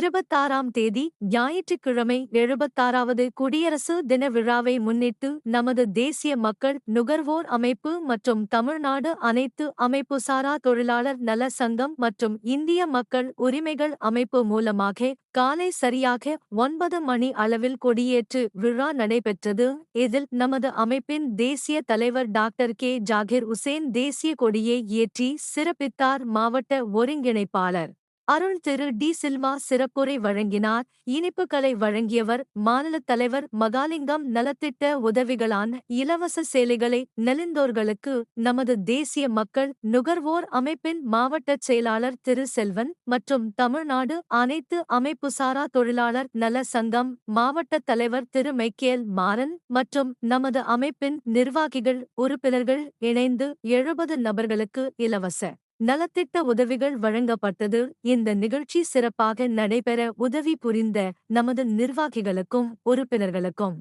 இருபத்தாறாம் தேதி ஞாயிற்றுக்கிழமை எழுபத்தாறாவது குடியரசு தின விழாவை முன்னிட்டு நமது தேசிய மக்கள் நுகர்வோர் அமைப்பு மற்றும் தமிழ்நாடு அனைத்து அமைப்புசாரா தொழிலாளர் நல சங்கம் மற்றும் இந்திய மக்கள் உரிமைகள் அமைப்பு மூலமாக காலை சரியாக ஒன்பது மணி அளவில் கொடியேற்று விழா நடைபெற்றது. இதில் நமது அமைப்பின் தேசிய தலைவர் டாக்டர் கே. ஜாகிர் உசேன் தேசிய கொடியை ஏற்றி சிறப்பித்தார் மாவட்ட ஒருங்கிணைப்பாளர். அருள் திரு டி. சில்வா சிறப்புரை வழங்கினார். இனிப்புகளை வழங்கியவர் மாநில தலைவர் மகாலிங்கம் நலத்திட்ட உதவிகளான இலவச சேலைகளை நெலிந்தோர்களுக்கு நமது தேசிய மக்கள் நுகர்வோர் அமைப்பின் மாவட்ட செயலாளர் திரு. செல்வன் மற்றும் தமிழ்நாடு அனைத்து அமைப்புசாரா தொழிலாளர் நல சங்கம் மாவட்ட தலைவர் திரு. மைக்கேல் மாறன் மற்றும் நமது அமைப்பின் நிர்வாகிகள் உறுப்பினர்கள் இணைந்து எழுபது நபர்களுக்கு இலவச நலத்திட்ட உதவிகள் வழங்கப்பட்டது. இந்த நிகழ்ச்சி சிறப்பாக நடைபெற உதவி புரிந்த நமது நிர்வாகிகளுக்கும் உறுப்பினர்களுக்கும்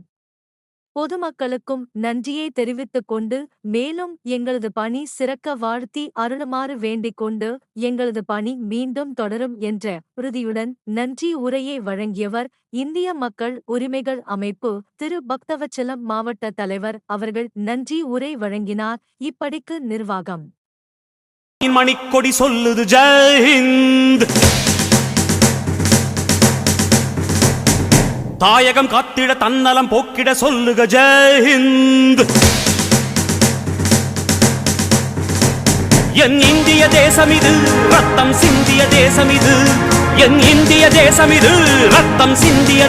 பொதுமக்களுக்கும் நன்றியை தெரிவித்துக் கொண்டு மேலும் எங்களது பணி சிறக்க வாழ்த்தி அருளுமாறு வேண்டிக் கொண்டு எங்களது பணி மீண்டும் தொடரும் என்ற உறுதியுடன் நன்றி உரையை வழங்கியவர் இந்திய மக்கள் உரிமைகள் அமைப்பு திரு. பக்தவச்சலம் மாவட்ட தலைவர் அவர்கள் நன்றி உரை வழங்கினார். இப்படிக்கு நிர்வாகம். மணிக்கொடி சொல்லுது ஜெயஹிந்த். தாயகம் காத்திட தன்னலம் போக்கிட சொல்லுக ஜெயஹிந்த். என் இந்திய தேசம் இது ரத்தம் சிந்திய தேசம் இது. என் இந்திய தேசம் இது ரத்தம் சிந்திய